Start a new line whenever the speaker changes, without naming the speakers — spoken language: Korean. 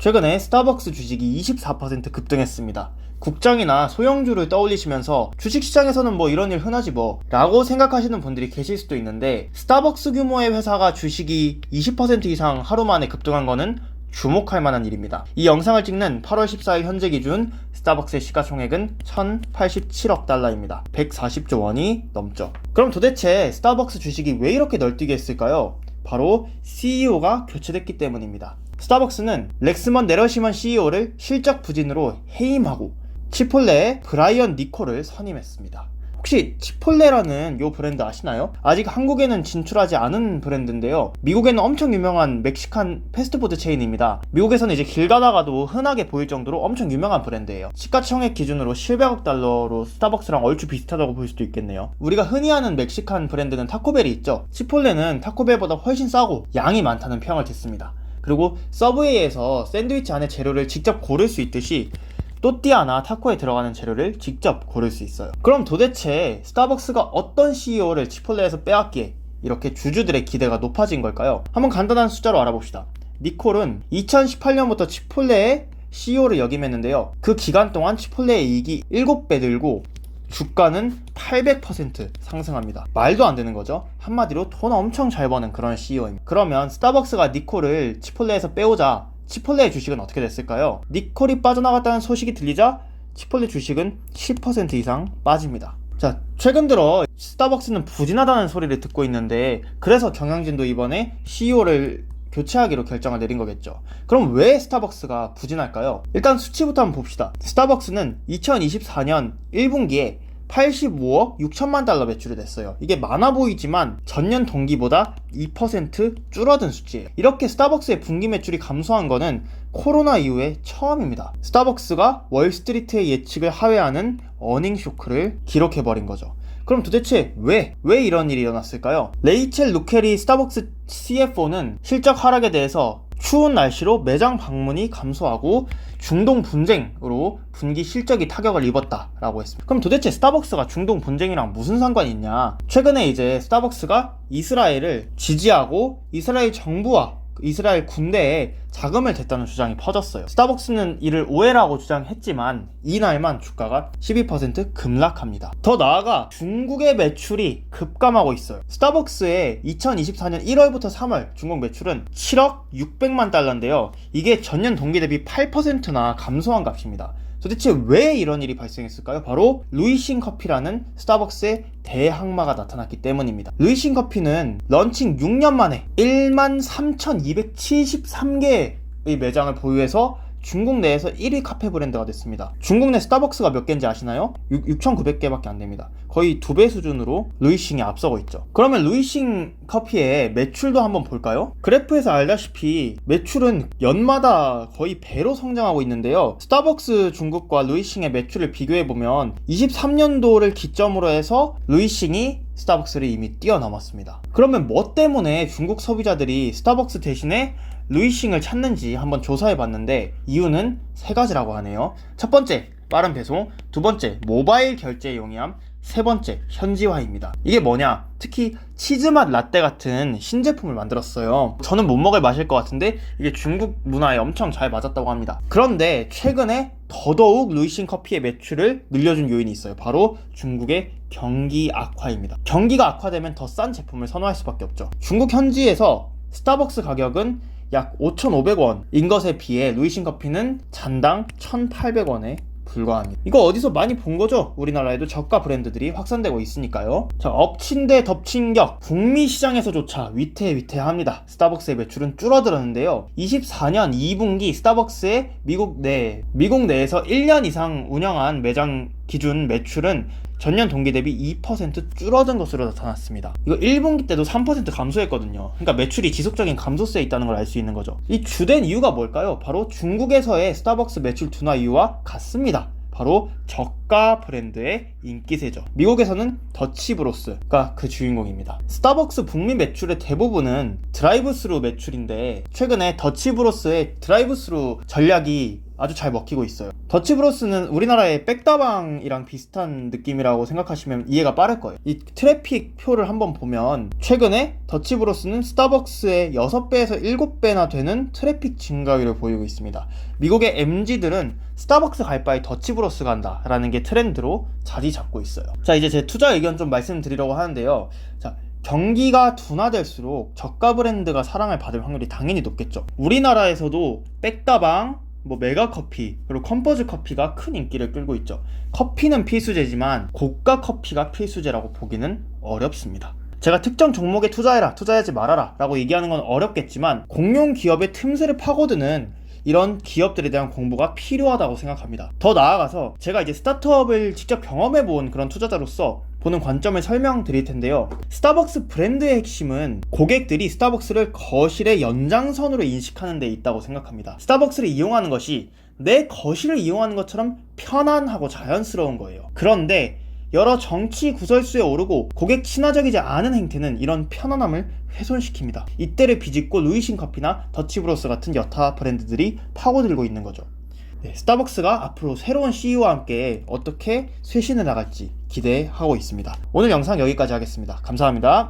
최근에 스타벅스 주식이 24% 급등했습니다. 국장이나 소형주를 떠올리시면서 주식시장에서는 뭐 이런 일 흔하지 뭐 라고 생각하시는 분들이 계실 수도 있는데 스타벅스 규모의 회사가 주식이 20% 이상 하루 만에 급등한 거는 주목할 만한 일입니다. 이 영상을 찍는 8월 14일 현재 기준 스타벅스의 시가총액은 1087억 달러입니다. 140조 원이 넘죠. 그럼 도대체 스타벅스 주식이 왜 이렇게 널뛰게 했을까요? 바로 CEO가 교체됐기 때문입니다. 스타벅스는 렉스먼 네러시먼 CEO를 실적 부진으로 해임하고 치폴레의 브라이언 니콜을 선임했습니다. 혹시 치폴레라는 요 브랜드 아시나요? 아직 한국에는 진출하지 않은 브랜드인데요. 미국에는 엄청 유명한 멕시칸 패스트푸드 체인입니다. 미국에서는 이제 길 가다가도 흔하게 보일 정도로 엄청 유명한 브랜드예요. 시가총액 기준으로 700억 달러로 스타벅스랑 얼추 비슷하다고 볼 수도 있겠네요. 우리가 흔히 아는 멕시칸 브랜드는 타코벨이 있죠. 치폴레는 타코벨보다 훨씬 싸고 양이 많다는 평을 듣습니다. 그리고 서브웨이에서 샌드위치 안에 재료를 직접 고를 수 있듯이 또띠아나 타코에 들어가는 재료를 직접 고를 수 있어요. 그럼 도대체 스타벅스가 어떤 CEO를 치폴레에서 빼왔기에 이렇게 주주들의 기대가 높아진 걸까요? 한번 간단한 숫자로 알아봅시다. 니콜은 2018년부터 치폴레의 CEO를 역임했는데요. 그 기간 동안 치폴레의 이익이 7배 늘고 주가는 800% 상승합니다. 말도 안 되는 거죠. 한마디로 돈 엄청 잘 버는 그런 CEO입니다. 그러면 스타벅스가 니콜을 치폴레에서 빼오자 치폴레의 주식은 어떻게 됐을까요? 니콜이 빠져나갔다는 소식이 들리자 치폴레 주식은 10% 이상 빠집니다. 자, 최근 들어 스타벅스는 부진하다는 소리를 듣고 있는데 그래서 경영진도 이번에 CEO를 교체하기로 결정을 내린 거겠죠. 그럼 왜 스타벅스가 부진할까요? 일단 수치부터 한번 봅시다. 스타벅스는 2024년 1분기에 85억 6천만 달러 매출이 됐어요. 이게 많아 보이지만 전년 동기보다 2% 줄어든 수치예요. 이렇게 스타벅스의 분기 매출이 감소한 거는 코로나 이후에 처음입니다. 스타벅스가 월스트리트의 예측을 하회하는 어닝 쇼크를 기록해버린 거죠. 그럼 도대체 왜, 왜 이런 일이 일어났을까요? 레이첼 루켈이 스타벅스 CFO는 실적 하락에 대해서 추운 날씨로 매장 방문이 감소하고 중동 분쟁으로 분기 실적이 타격을 입었다라고 했습니다. 그럼 도대체 스타벅스가 중동 분쟁이랑 무슨 상관이 있냐? 최근에 이제 스타벅스가 이스라엘을 지지하고 이스라엘 정부와 이스라엘 군대에 자금을 댔다는 주장이 퍼졌어요. 스타벅스는 이를 오해라고 주장했지만 이날만 주가가 12% 급락합니다. 더 나아가 중국의 매출이 급감하고 있어요. 스타벅스의 2024년 1월부터 3월 중국 매출은 7억 600만 달러인데요. 이게 전년 동기 대비 8%나 감소한 값입니다. 도대체 왜 이런 일이 발생했을까요? 바로 루이싱 커피라는 스타벅스의 대항마가 나타났기 때문입니다. 루이싱 커피는 런칭 6년 만에 1만 3,273개의 매장을 보유해서 중국 내에서 1위 카페 브랜드가 됐습니다. 중국 내 스타벅스가 몇 개인지 아시나요? 6,900개밖에 안 됩니다. 거의 두 배 수준으로 루이싱이 앞서고 있죠. 그러면 루이싱 커피의 매출도 한번 볼까요? 그래프에서 알다시피 매출은 연마다 거의 배로 성장하고 있는데요. 스타벅스 중국과 루이싱의 매출을 비교해보면 23년도를 기점으로 해서 루이싱이 스타벅스를 이미 뛰어넘었습니다. 그러면 뭐 때문에 중국 소비자들이 스타벅스 대신에 루이싱을 찾는지 한번 조사해 봤는데 이유는 세 가지라고 하네요. 첫 번째, 빠른 배송. 두 번째, 모바일 결제 용이함. 세 번째, 현지화입니다. 이게 뭐냐? 특히 치즈맛 라떼 같은 신제품을 만들었어요. 저는 못 먹을 맛일 것 같은데 이게 중국 문화에 엄청 잘 맞았다고 합니다. 그런데 최근에 더더욱 루이싱 커피의 매출을 늘려준 요인이 있어요. 바로 중국의 경기 악화입니다. 경기가 악화되면 더 싼 제품을 선호할 수밖에 없죠. 중국 현지에서 스타벅스 가격은 약 5,500원인 것에 비해 루이싱 커피는 잔당 1,800원에 불과합니다. 이거 어디서 많이 본 거죠? 우리나라에도 저가 브랜드들이 확산되고 있으니까요. 자, 엎친 데 덮친 격. 북미 시장에서조차 위태위태합니다. 스타벅스의 매출은 줄어들었는데요. 24년 2분기 스타벅스의 미국 내, 미국 내에서 1년 이상 운영한 매장 기준 매출은 전년 동기 대비 2% 줄어든 것으로 나타났습니다. 이거 1분기 때도 3% 감소했거든요. 그러니까 매출이 지속적인 감소세에 있다는 걸 알 수 있는 거죠. 이 주된 이유가 뭘까요? 바로 중국에서의 스타벅스 매출 둔화 이유와 같습니다. 바로 저가 브랜드의 인기세죠. 미국에서는 더치브로스가 그 주인공입니다. 스타벅스 북미 매출의 대부분은 드라이브스루 매출인데 최근에 더치브로스의 드라이브스루 전략이 아주 잘 먹히고 있어요. 더치브로스는 우리나라의 백다방이랑 비슷한 느낌이라고 생각하시면 이해가 빠를 거예요. 이 트래픽 표를 한번 보면 최근에 더치브로스는 스타벅스의 6배에서 7배나 되는 트래픽 증가율을 보이고 있습니다. 미국의 MG들은 스타벅스 갈 바에 더치브로스 간다 라는 게 트렌드로 자리 잡고 있어요. 자, 이제 제 투자 의견 좀 말씀드리려고 하는데요. 자, 경기가 둔화될수록 저가 브랜드가 사랑을 받을 확률이 당연히 높겠죠. 우리나라에서도 백다방, 뭐 메가 커피, 그리고 컴포즈 커피가 큰 인기를 끌고 있죠. 커피는 필수제지만 고가 커피가 필수제라고 보기는 어렵습니다. 제가 특정 종목에 투자해라, 투자하지 말아라 라고 얘기하는 건 어렵겠지만 공룡 기업의 틈새를 파고드는 이런 기업들에 대한 공부가 필요하다고 생각합니다. 더 나아가서 제가 이제 스타트업을 직접 경험해 본 그런 투자자로서 보는 관점을 설명드릴 텐데요. 스타벅스 브랜드의 핵심은 고객들이 스타벅스를 거실의 연장선으로 인식하는 데 있다고 생각합니다. 스타벅스를 이용하는 것이 내 거실을 이용하는 것처럼 편안하고 자연스러운 거예요. 그런데 여러 정치 구설수에 오르고 고객 친화적이지 않은 행태는 이런 편안함을 훼손시킵니다. 이때를 비집고 루이신 커피나 더치브로스 같은 여타 브랜드들이 파고들고 있는 거죠. 네, 스타벅스가 앞으로 새로운 CEO와 함께 어떻게 쇄신해 나갈지 기대하고 있습니다. 오늘 영상 여기까지 하겠습니다. 감사합니다.